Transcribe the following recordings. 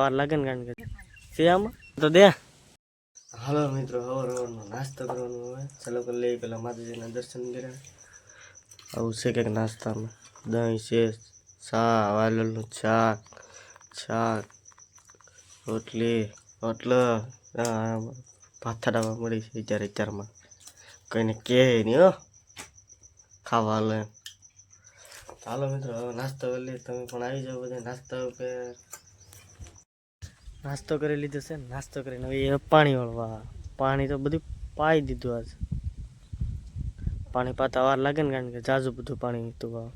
વાર લાગે ને કારણ કે છે આમાં? તો દે. હાલો મિત્રો હવાર હવારનો નાસ્તો કરવાનો હવે. ચાલો કરી લઈએ પેલા માતાજીના દર્શન કર્યા. આવું છે કંઈક નાસ્તામાં. દહીં છે ચા વાલોલનું શાક શાક, રોટલી, રોટલો. ભાથાડામાં મળી છે ચારે ચારમાં કોઈને કહે નહીં, હો. ખાવા હાલો. ચાલો મિત્રો, હવે નાસ્તો લઈએ. તમે પણ આવી જાઓ બધા. નાસ્તા કે નાસ્તો કરી લીધો છે નાસ્તો કરીને એ પાણી વળવા. પાણી તો બધું પાઈ દીધું આજ. પાણી પાતા વાર લાગે ને કારણ કે જાજુ બધું પાણી હતું વાવ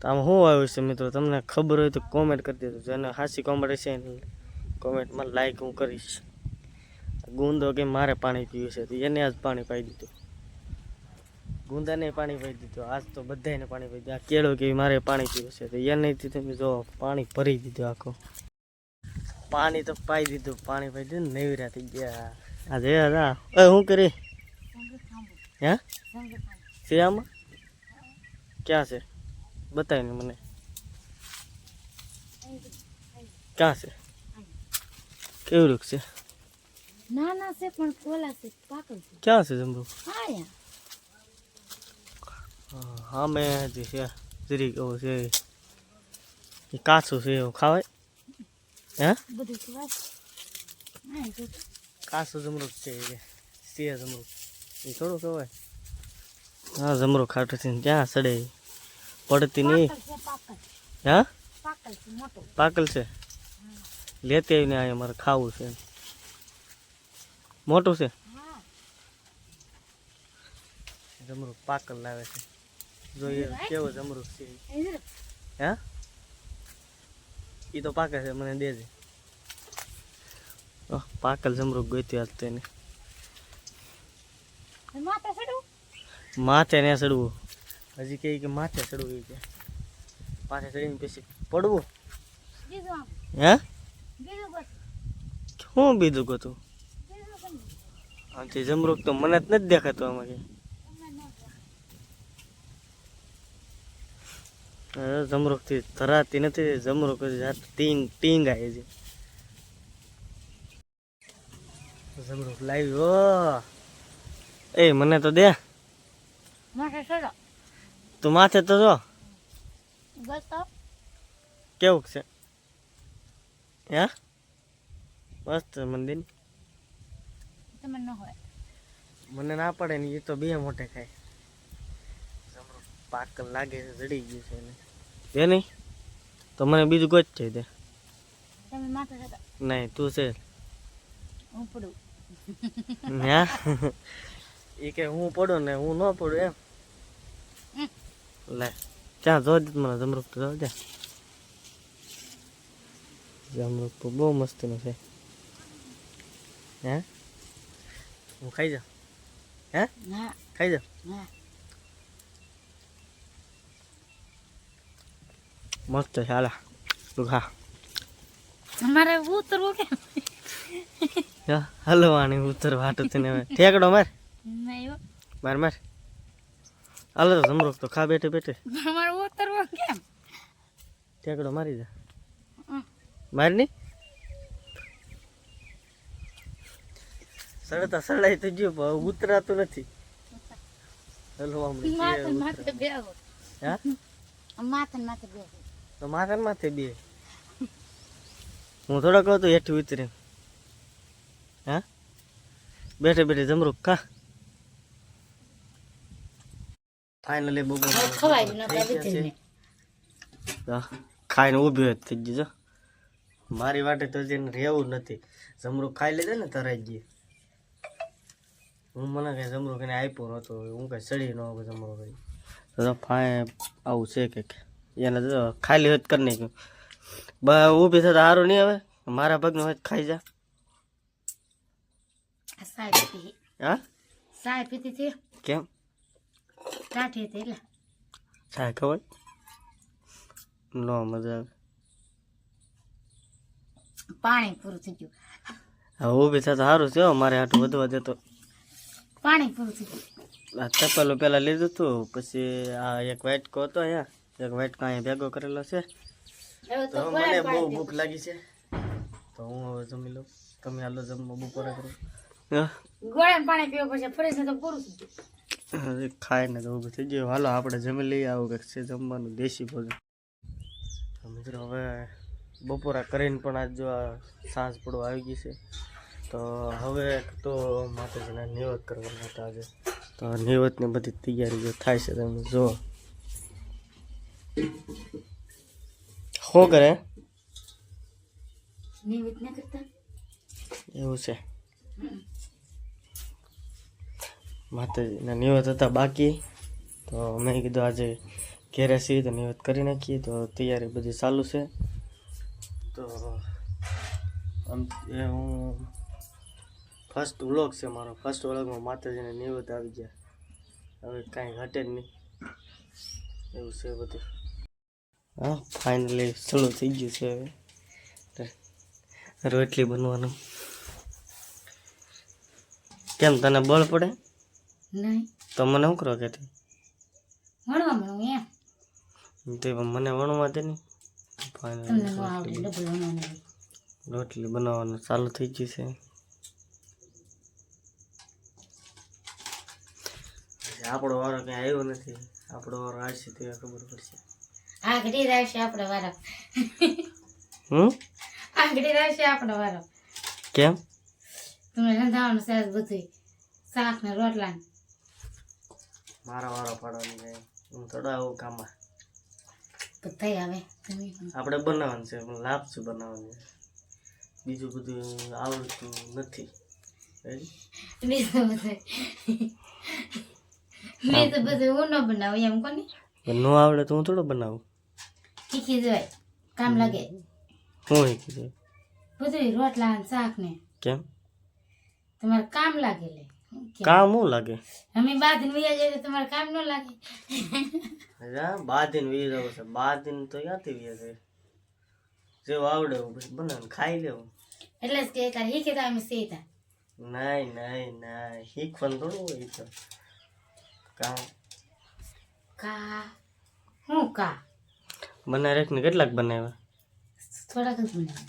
તો આમ શું આવ્યું છે મિત્રો, તમને ખબર હોય તો કોમેન્ટ કરી દેજો. જેને હાસી કોમેન્ટ એને કોમેન્ટમાં લાઈક હું કરીશ. ગુંદો કે મારે પાણી પીવું છે, તો એને આજ પાણી પાઈ દીધું. ગુંદાને પાણી પાઈ દીધું. આજ તો બધાને પાણી પાઈ દીધું. આ કેળો કે મારે પાણી પીવું છે. તો એને તમે જો પાણી ભરી દીધું આખું. પાણી તો પાઈ દીધું. પાણી પાઈ દીધું નેવરા થઈ ગયા. આ જે હતા એ શું કરી? હે? છે આમાં? ક્યાં છે? બતાવીને મને. ક્યાં છે? કેવું રૂપ છે? નાના છે પણ કોલા છે. પાકળ છે. ક્યાં છે જમરૂ હા યા હા મેં જે છે જરીક એવું છે એ. કાચું છે એવું ખાવાય? હે? બધું ખવાય? કાચું જમરૂક છે એ છે જમરૂક. એ થોડું ખવાય? હા જમરૂક ખાટું છે ક્યાં સડે પડતી નહીં. હા? પાકલ છે લેતી આવીને અહીંયા મારે ખાવું છે મોટું છે? જમરૂક પાકલ લાવે છે. જોઈએ કેવો જમરૂખ છે હા? એ તો પાકે છે મને દેજે પાકલ જમરૂખ ગોતી હાલ તેને માથે ને ચડવું. હજી કહે કે માથે ચડવું એ કે. પાછે ચડીને પછી પડવું. હે? શું બીજું ગતું આમથી જમરૂખ. તો મને જ નથી દેખાતું આમાં કે તમને ન ગમે. હવે જમરૂકથી ધરાતી નથી જમરૂક હજી ટીંગ ટીંગ આવે છે. જમરૂક લાવ્યો. એ મને તો દે. તું માથે તો જો. કેવું છે? હે? મસ્ત મંદિર મને ના. પડે ને એ તો બે મોટે ખાય. પાક લાગે છે જડી ગયું છે એને. દે નહીં? તો મને બીજું કોઈ જ છે તે. નહીં તું છે. હું એ કે હું પડું ને હું ન પડું એમ. લે ત્યાં જો મને જમરૂક તો જો ત્યાં તો બહુ મસ્તીનું છે. હે? હું ખાઈ જા હે? ખાઈ જા મસ્ત છે હાલા. તું ખા તમારે ઉતરવું કે હલવાની ઉતર વાટું તને હવે. ઠેકડો માર. માર માર. હાલો તો જમરૂક તો ખા બેઠે બેઠે. તમારે ઉતરવું કેમ? ઠેકડો મારી જા મારની સડતા સડાઈ તો ગયું ઉતરાતું નથી. હલવા માથે માથે બેહો. હા? માથે માથે બેહો. તો માથા માથે બે. હું થોડા કહું તો હેઠી ઉતરી હા? બેઠે બેઠે જમરૂક ખા ફાઇનલી બબુ ખાઈને ઊભી થઈ ગયું જો. મારી વાટે તો જેને રહેવું નથી. જમરૂક ખાઈ લીધે ને તરાઈ ગઈ હું મને કઈ જમરૂક એને આપ્યો નહોતો હું કઈ સડી ન હોય જમરૂક કઈ તો ફાય આવું છે કંઈક એને જો ખાલી હોત કરી નાખ્યું. બ ઊભી થતા સારું નહીં હવે? મારા પગનું હોય ખાઈ જા. હા. સાહેબ પીતી હતી કેમ? કાઠી હતી એટલે. ચાય ખબર? નો મજા આવે. પાણી પૂરું થઈ ગયું. હવે ઊભી થતા સારું છે મારે આટલું વધવા દેતો પાણી પૂરું થઈ ગયું. આ ચપ્પલો પેલા લીધું હતું પછી આ એક વાઇટકો હતો અહીંયા. એક વાઈટ અહીંયા ભેગો કરેલો છે. તો તો મને બહુ ભૂખ લાગી છે. તો હું હવે જમી લઉં. તમે હાલો જમવા બપોરે કરો. પાણી પીવું પડશે તો પૂરું તો ઊભું થઈ ગયું. હાલો આપણે જમી લઈએ. આવું કંઈક છે જમવાનું દેશી ભોજન. મિત્રો હવે બપોરા કરીને પણ આજ જો આ સાંજ પડવા આવી ગઈ છે. તો હવે તો માતાજીના નિવેદ કરવાના હતા આજે. તો નિવેદની બધી તૈયારી જો થાય છે તમે જુઓ. શું કરે. એવું છે. માતાજીના નિવેદ હતા બાકી. તો મેં કીધું આજે ઘેરે છીએ તો નિવેદ કરી નાખીએ. તો તૈયારી બધી ચાલુ છે. તો આમ એ હું ફર્સ્ટ વ્લોગ છે મારો. ફર્સ્ટ વ્લોગમાં માતાજીને નિવેદ આવી ગયા. હવે કાંઈ ઘટે જ નહીં. એવું છે બધું. હા ફાઇનલી ચાલુ થઈ ગયું છે હવે. રોટલી બનવાનું. કેમ તને બળ પડે? નહીં. તો મને શું કરો કે તે? ભણવા ભણવું એમ. તે પણ મને વણવા દે નહીં ભણવાનું રોટલી બનાવવાનું ચાલુ થઈ ગયું છે. આપણો વારો ક્યાં આવ્યો નથી. આપણો વારો આવશે તે ખબર પડશે. આ રાખશે રહેશે આપણો વારો. હમ? આ રાખશે રહેશે આપણો વારો. કેમ? તમે રંધાવાનું છે બધું શાક ને રોટલા મારો મારા વારો પડવાની છે. હું થોડા આવું કામમાં. બધા આવે. તમે આપણે બનાવવાનું છે લાભ લાપસી બનાવવાનું છે. બીજું બધું આવડતું નથી? બીજું બધું બીજું બધું હું ન બનાવું એમ કોને? પણ ન આવડે તો હું થોડો બનાવું. શીખી જવાય કામ લાગે. હું શીખી જાય બધું રોટલા ને શાક ને. કેમ? તમારે કામ લાગે લે. કામ? હું લાગે? અમે બાદ વૈયા જઈએ તમારે કામ ન લાગે. હા બાંધીને વી રહ્યો છે. બાંધીને તો ક્યાંથી વી છે જેવું આવડે બનાવીને ખાઈ લેવું. એટલે જ કહેતા શીખી તા અમે સીતા નહીં નહીં નહીં. શીખવાનું થોડું હોય તો. કા? કા? હું કા? બને રેખને કેટલાક બનાવ્યા? થોડાક જ બનાવ્યા.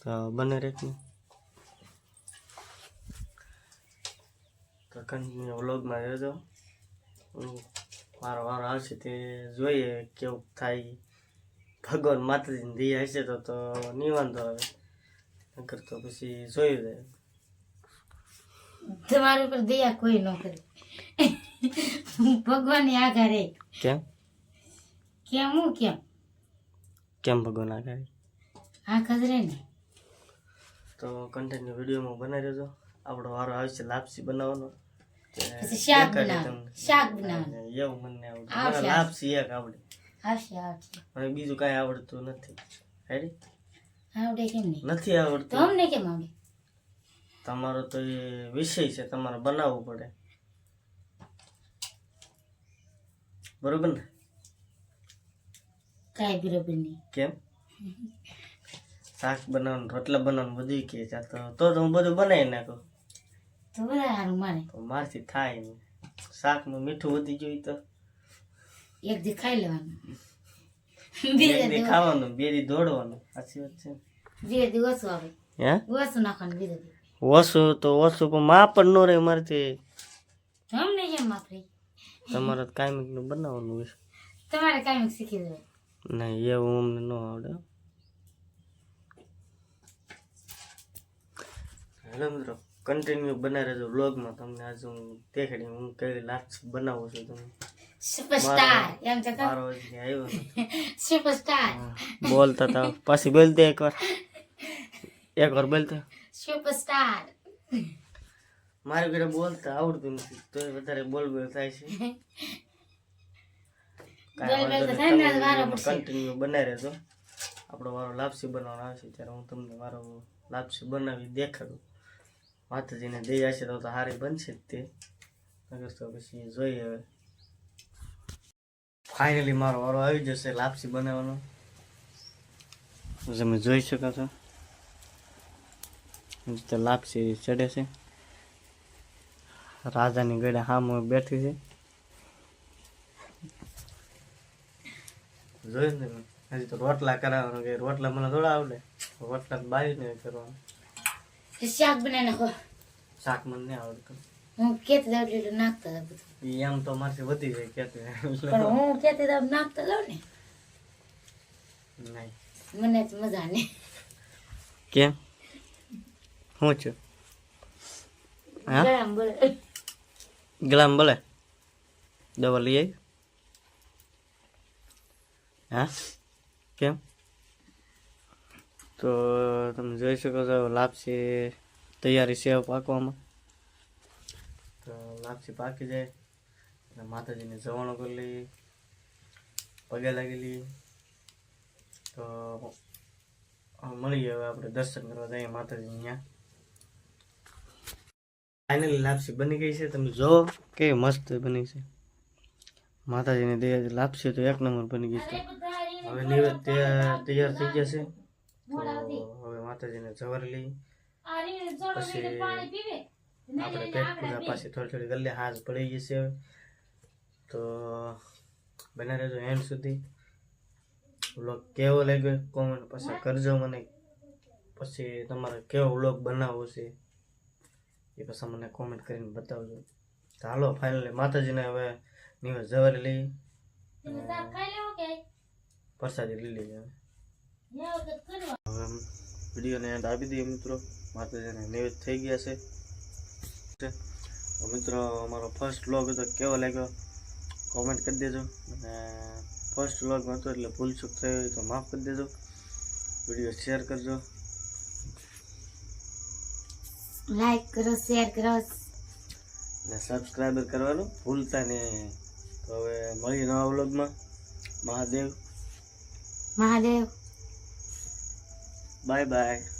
તો બને રેકને તો કન્ટિન્યુ વ્લોગમાં રહેજો મારો વારો આવશે તે જોઈએ કેવું થાય. ભગવાન માતાજીની દયા હશે તો તો નહીં વાંધો આવે. નકર તો પછી જોયું જાય. તમારી ઉપર દયા કોઈ ન કરે. ભગવાનની આઘા રે કેમ? કેમ? હું કેમ? કેમ ભગવાન આગળ આઘા જ રે ને. તો કન્ટિન્યુ વિડીયોમાં બનાવી રહેજો આપણો વારો આવશે લાપસી બનાવવાનો. પછી શાક બનાવ તમને. શાક બનાવ. એવું મને આવડે લાપસી એક આવડે. આવશે આવશે. મને બીજું કાંઈ આવડતું નથી. હેડી આવડે કેમ નહીં? નથી આવડતું. તમને કેમ આવડે? તમારો તો એ વિષય છે તમારે બનાવવું પડે. બરોબર ને? કાંઈ બરોબર નહીં કેમ? શાક બનાવવાનું રોટલા બનાવવાનું બધું કે છે. તો તો હું બધું બનાવી નાખું. તો સારું મારે. તો મારથી થાય નહીં શાકમાં મીઠું વધી ગયું તો. એક દી ખાઈ લેવાનું. ખાવાનું બે દી દોડવાનું. સાચી વાત છે. બે દી ઓછું આવે હે? ઓછું નાખવાનું બીજા દી ઓછું તો ઓછું પણ માપ પણ ન રહે મારથી. તમને કેમ વાપરી તમારે કાયમિકનું બનાવવાનું હોય. તમારે કાયમિક શીખી દેવાય નહીં એવું અમને ન આવડે. હેલો મિત્રો કન્ટિન્યુ બનાવી રહેજો વ્લોગમાં તમને આજે હું દેખાડી હું કઈ લાસ્ટ બનાવું છું તમે સુપરસ્ટાર એમ તો મારો હજી આવ્યો. સુપરસ્ટાર બોલતા તા પાછી બોલતે એકવાર એકવાર બોલતા સુપરસ્ટાર મારે ઘરે બોલતા આવડતું નથી તોય વધારે બોલ બોલ થાય છે બોલ બોલ તો થાય ને, વારો પડશે. કન્ટિન્યુ બનાવી રહેજો. આપણો વારો લાપસી બનાવવાનો આવશે ત્યારે હું તમને મારો લાપસી બનાવી દેખાડું. માતાજીને દઈ હશે તો તો સારી બનશે જ તે. નગર તો પછી જોઈએ હવે. ફાઇનલી મારો વારો આવી જશે લાપસી બનાવવાનો. તમે જોઈ શકો છો. લાપસી ચડે છે. રાજાની ગળે હામ બેઠી છે. જોયું ને હજી તો રોટલા કરાવવાનો કે રોટલા મને થોડા આવડે. રોટલા બારીને કરવાનું. શાક બનાવી નાખો શાક મને નહીં આવડતું. હું કેતી જાઉં એટલે નાખતા જાઉં બધું. એમ તો મારથી વધી જાય કેતી પણ હું કેતી જાઉં નાખતા જાઉં ને. નહીં. મને જ મજા નહીં. કેમ? હું છું? હા? ગરમ બોલે. ગલામ બોલે? દવા લઈ આવી? હા? કેમ? તો તમે જોઈ શકો છો, લાપસી તૈયારી સેવ પાકવામાં. તો લાપસી પાકી જાય, અને માતાજીને કરેલી પગે લાગી લઈએ. તો મળી મળીએ હવે આપણે દર્શન કરવા જઈએ માતાજી ત્યાં. ફાઇનલી લાપસી બની ગઈ છે, તમે જો કે મસ્ત બની છે. માતાજીની દયા લાપસી તો એક નંબર બની ગઈ છે. હવે નિવેદ તૈયાર તૈયાર થઈ ગયા છે. તો હવે માતાજીને જવારી લઈ. પછી આપણે પેટ પૂજા પાછી થોડી થોડી ગલ્લે હાથ પડી ગઈ છે હવે. તો બને રહેજો એન્ડ સુધી. વ્લોગ કેવો લાગ્યો કોમેન્ટ પાછા કરજો મને. પછી તમારે કેવો વ્લોગ બનાવવો છે એ પછી મને કોમેન્ટ કરીને બતાવજો. તો હાલો ફાઇનલી માતાજીને હવે નિવેદ જવારી લઈ? પ્રસાદી લઈ લઈએ હવે હવે વિડીયોને એન્ડ આપી દઈએ મિત્રો. માતાજીને નિવેદ થઈ ગયા છે. મિત્રો અમારો ફર્સ્ટ વ્લોગ હતો કેવો લાગ્યો? કોમેન્ટ કરી દેજો. અને ફર્સ્ટ વ્લોગ હતો એટલે ભૂલ ચૂક થઈ હોય તો માફ કરી દેજો. વીડિયો શેર કરજો. લાઈક કરો શેર કરો. અને સબસ્ક્રાઈબર કરવાનું ભૂલતા નહીં. તો હવે મળી નવા વ્લોગમાં મહાદેવ. મહાદેવ. Bye bye.